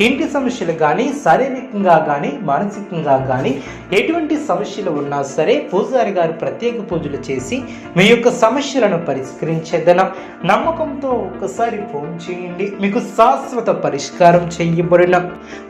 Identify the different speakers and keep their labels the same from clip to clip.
Speaker 1: ఇంటి సమస్యలు కానీ శారీరకంగా కానీ మానసికంగా కానీ ఎటువంటి సమస్యలు ఉన్నా సరే పూజారి గారు ప్రత్యేక పూజలు చేసి మీ యొక్క సమస్యలను పరిష్కరించేదన. నమ్మకంతో ఒక్కసారి ఫోన్ చేయండి. మీకు శాశ్వత పరిష్కారం చేయబడిన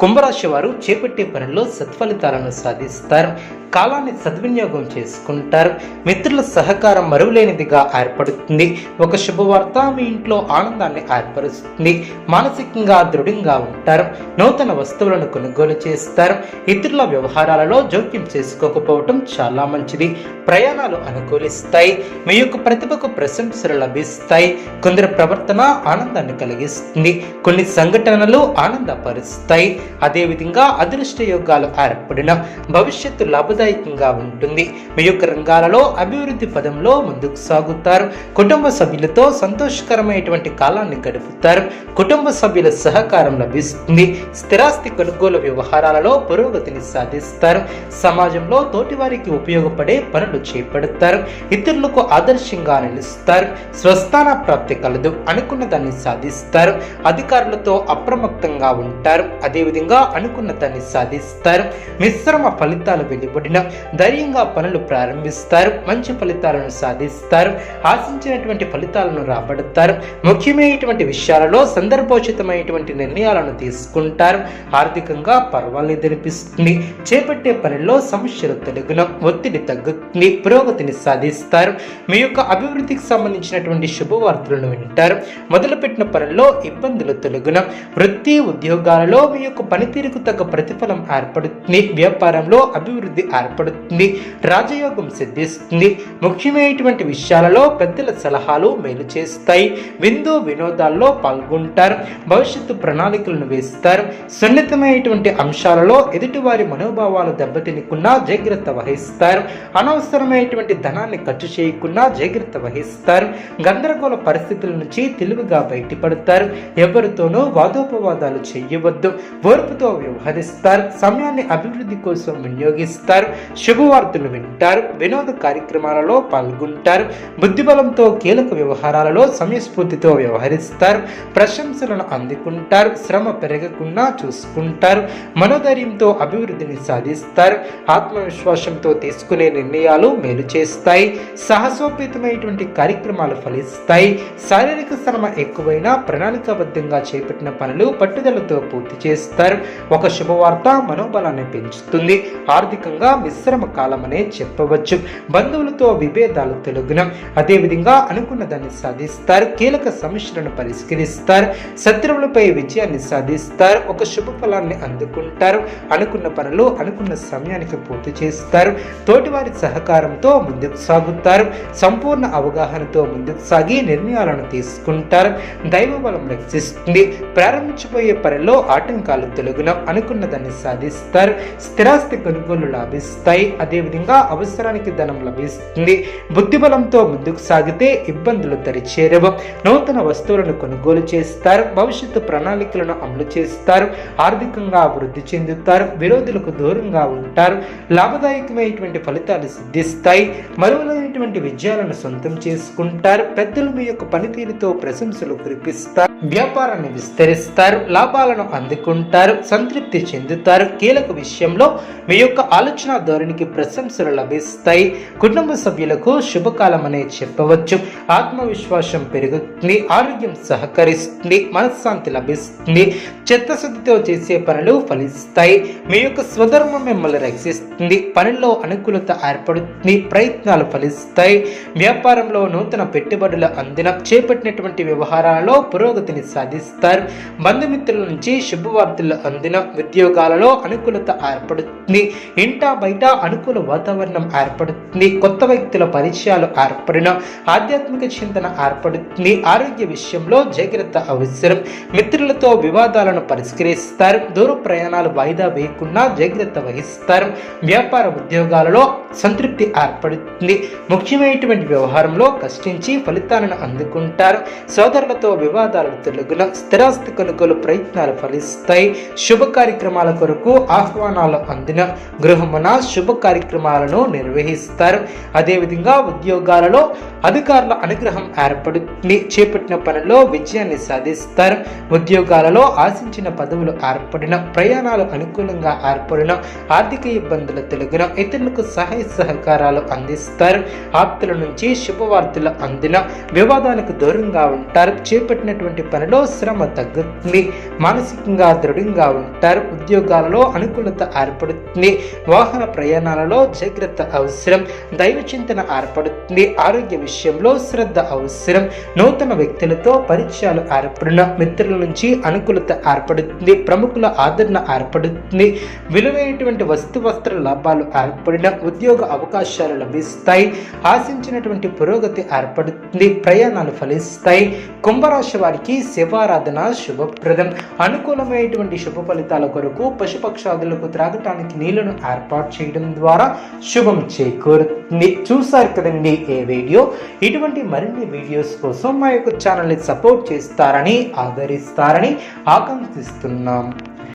Speaker 1: కుంభరాశి వారు చేపట్టే పనుల్లో సత్ఫలితాలను సాధిస్తారు. కాలాన్ని సద్వినియోగం చేసుకుంటారు. మిత్రుల సహకారం మరువలేనిదిగా ఏర్పడుతుంది. ఒక శుభవార్త మీ ఇంట్లో ఆనందాన్ని ఏర్పరుస్తుంది. మానసికంగా దృఢంగా ఉంటారు. నూతన వస్తువులను కొనుగోలు చేస్తారు. ఇతరుల వ్యవహారాలలో జోక్యం చేసుకోకపోవటం చాలా మంచిది. ప్రయాణాలు అనుకూలిస్తాయి. మీ యొక్క ప్రతిభకు ప్రశంసలు లభిస్తాయి. కొందరి ప్రవర్తన ఆనందాన్ని కలిగిస్తుంది. కొన్ని సంఘటనలు ఆనందపరుస్తాయి. అదేవిధంగా అదృష్ట యోగాలు ఏర్పడిన భవిష్యత్తు లాభదాయకంగా ఉంటుంది. మీ యొక్క రంగాలలో అభివృద్ధి పదంలో ముందుకు సాగుతారు. కుటుంబ సభ్యులతో సంతోషకరమైనటువంటి కాలాన్ని గడుపుతారు. కుటుంబ సభ్యుల సహకారం లభిస్తుంది. స్థిరాస్తి కొనుగోలు వ్యవహారాలలో పురోగతిని సాధిస్తారు. సమాజంలో తోటివారికి ఉపయోగపడే పనులు చేపడతారు. ఇతరులకు ఆదర్శంగా నిలుస్తారు. స్వస్థాన ప్రాప్తి కలదు అనుకున్న దాన్ని సాధిస్తారు. అధికారులతో అప్రమత్తంగా ఉంటారు. అదేవిధంగా అనుకున్న దాన్ని సాధిస్తారు. మిశ్రమ ఫలితాలు వెలువడిన ధైర్యంగా పనులు ప్రారంభిస్తారు. మంచి ఫలితాలను సాధిస్తారు. ఆశించినటువంటి ఫలితాలను రాబడతారు. ముఖ్యమైనటువంటి విషయాలలో సందర్భోచితమైనటువంటి నిర్ణయాలు నిర్ణయాలను తీసుకుంటారు. ఆర్థికంగా పర్వాలేదు అనిపిస్తుంది చేపట్టే పనిలో సమస్యలు తొలగిన ఒత్తిడి తగ్గుతుంది. పురోగతిని సాధిస్తారు. మీ యొక్క అభివృద్ధికి సంబంధించినటువంటి శుభవార్తలను వింటారు. మొదలుపెట్టిన పనుల్లో ఇబ్బందులు తొలగిన వృత్తి ఉద్యోగాలలో మీ యొక్క పనితీరుకు తగ్గ ప్రతిఫలం ఏర్పడుతుంది. వ్యాపారంలో అభివృద్ధి ఏర్పడుతుంది. రాజయోగం సిద్ధిస్తుంది. ముఖ్యమైనటువంటి విషయాలలో పెద్దల సలహాలు మేలు చేస్తాయి. విందు వినోదాల్లో పాల్గొంటారు. భవిష్యత్తు ప్రణాళిక ప్రణాళికలను వేస్తారు. సున్నితమైనటువంటి అంశాలలో ఎదుటివారి మనోభావాలు దెబ్బతినకుండా జాగ్రత్త వహిస్తారు. అనవసరమైనటువంటి ధనాన్ని ఖర్చు చేయకుండా జాగ్రత్త వహిస్తారు. గందరగోళ పరిస్థితుల నుంచి తెలివిగా బయటపడతారు. ఎవరితోనూ వాదోపవాదాలు చేయవద్దు. ఓర్పుతో వ్యవహరిస్తారు. సమయాన్ని అభివృద్ధి కోసం వినియోగిస్తారు. శుభవార్తలు వింటారు. వినోద కార్యక్రమాలలో పాల్గొంటారు. బుద్ధిబలంతో కీలక వ్యవహారాలలో సమయస్ఫూర్తితో వ్యవహరిస్తారు. ప్రశంసలను అందుకుంటారు. శ్రమ పెరగకుండా చూసుకుంటారు. మనోధైర్యంతో అభివృద్ధిని సాధిస్తారు. ఆత్మవిశ్వాసంతో తీసుకునే నిర్ణయాలు మేలు చేస్తాయి. సాహసోపేతమైనటువంటి కార్యక్రమాలు ఫలిస్తాయి. శారీరక శ్రమ ఎక్కువైనా ప్రణాళికాబద్ధంగా చేపట్టిన పనులు పట్టుదలతో పూర్తి చేస్తారు. ఒక శుభవార్త మనోబలాన్ని పెంచుతుంది. ఆర్థికంగా మిశ్రమ కాలమనే చెప్పవచ్చు. బంధువులతో విభేదాలు తొలగిన. అదేవిధంగా అనుకున్న దాన్ని సాధిస్తారు. కీలక సమస్యలను పరిష్కరిస్తారు. శత్రువులపై విజయాన్ని సాధిస్తారు. ఒక శుభ ఫలాన్ని అందుకుంటారు. అనుకున్న పనులు అనుకున్న సమయానికి పూర్తి చేస్తారు. తోటివారి సహకారంతో ముందుకు సాగుతారు. సంపూర్ణ అవగాహనతో ముందుకు సాగి నిర్ణయాలను తీసుకుంటారు. దైవ బలం రక్షిస్తుంది. ప్రారంభించబోయే పనిలో ఆటంకాలు తొలగిన అనుకున్న దాన్ని సాధిస్తారు. స్థిరాస్తి కొనుగోలు లాభిస్తాయి. అదేవిధంగా అవసరానికి ధనం లభిస్తుంది. బుద్ధిబలంతో ముందుకు సాగితే ఇబ్బందులు దరిచేరవు. నూతన వస్తువులను కొనుగోలు చేస్తారు. భవిష్యత్తు ప్రణాళికలను అమలు చేస్తారు ఆర్థికంగా అభివృద్ధి చెందుతారు విరోధులకు దూరంగా ఉంటారు లాభదాయకమైనటువంటి ఫలితాలు సిద్ధిస్తాయి మరువలైనటువంటి విజయాలను సొంతం చేసుకుంటారు పెద్దలు మీ యొక్క పనితీరుతో ప్రశంసలు కురిపిస్తారు వ్యాపారాన్ని విస్తరిస్తారు లాభాలను అందుకుంటారు సంతృప్తి చెందుతారు. కీలక విషయంలో మీ యొక్క ఆలోచన ధోరణికి ప్రశంసలు లభిస్తాయి. కుటుంబ సభ్యులకు శుభకాలం అనే చెప్పవచ్చు. ఆత్మవిశ్వాసం పెరుగుతుంది ఆరోగ్యం సహకరిస్తుంది మనశ్శాంతి లభిస్తుంది. చిత్తశుద్ధితో చేసే పనులు ఫలిస్తాయి. మీ యొక్క స్వధర్మం మిమ్మల్ని రక్షిస్తుంది. పనిలో అనుకూలత ఏర్పడుతుంది. ప్రయత్నాలు ఫలిస్తాయి. వ్యాపారంలో నూతన పెట్టుబడులు అందిన చేపట్టినటువంటి వ్యవహారాలలో పురోగతిని సాధిస్తారు. బంధుమిత్రుల నుంచి శుభవార్తలు అందిన ఉద్యోగాలలో అనుకూలత ఏర్పడుతుంది. ఇంటా బయట అనుకూల వాతావరణం ఏర్పడుతుంది. కొత్త వ్యక్తుల పరిచయాలు ఏర్పడిన ఆధ్యాత్మిక చింతన ఏర్పడుతుంది. ఆరోగ్య విషయంలో జాగ్రత్త అవసరం. మిత్రులతో వివాదాలను పరిష్కరిస్తారు. దూర ప్రయాణాలు వాయిదా వేయకుండా జాగ్రత్త వహిస్తారు. వ్యాపార ఉద్యోగాలలో సంతృప్తి ఏర్పడుతుంది. ముఖ్యమైనటువంటి వ్యవహారంలో కష్టించి ఫలితాలను అందుకుంటారు. సోదరులతో వివాదాలు తొలగిన స్థిరాస్తి కొనుగోలు ప్రయత్నాలు ఫలిస్తాయి. శుభ కార్యక్రమాల కొరకు ఆహ్వానాలు అందిన గృహమున శుభ కార్యక్రమాలను నిర్వహిస్తారు. అదేవిధంగా ఉద్యోగాలలో అధికారుల అనుగ్రహం ఏర్పడుతుంది. చేపట్టిన పనిలో విజయాన్ని సాధిస్తారు. ఉద్యోగాలలో ఆశించిన పదవులు ఏర్పడిన ప్రయాణాలు అనుకూలంగా ఏర్పడిన ఆర్థిక ఇబ్బందులు తొలగిన ఇతరులకు సహాయ సహకారాలు అందిస్తారు. ఆప్తుల నుంచి శుభవార్తలు అందిన వివాదాలకు దూరంగా ఉంటారు. చేపట్టినటువంటి పనిలో శ్రమ తగ్గుతుంది. మానసికంగా దృఢంగా ఉంటారు. ఉద్యోగాలలో అనుకూలత ఏర్పడుతుంది. వాహన ప్రయాణాలలో జాగ్రత్త అవసరం. దైవ చింతన ఏర్పడుతుంది. ఆరోగ్య విషయంలో శ్రద్ధ అవసరం. నూతన వ్యక్తులతో పరిచయాలు ఏర్పడిన మిత్రుల నుంచి అనుకూలత ఏర్పడుతుంది. ప్రముఖుల ఆదరణ ఏర్పడుతుంది. విలువైనటువంటి వస్తు వస్త్ర లాభాలు ఏర్పడిన ఉద్యోగ అవకాశాలు లభిస్తాయి. ఆశించినటువంటి పురోగతి ఏర్పడుతుంది. ప్రయాణాలు ఫలిస్తాయి. కుంభరాశి వారికి శివారాధన శుభప్రదం. అనుకూలమైనటువంటి శుభ ఫలితాల కొరకు పశుపక్షాదులకు త్రాగటానికి నీళ్ళను ఏర్పాటు చేయడం ద్వారా శుభం చేకూరుతుంది. చూసారు కదండి ఏ వీడియో? ఇటువంటి మరిన్ని వీడియోస్ కోసం మా యొక్క ఛానల్ని సపోర్ట్ చేస్తారని ఆదరిస్తారని ఆకాంక్షిస్తున్నాం.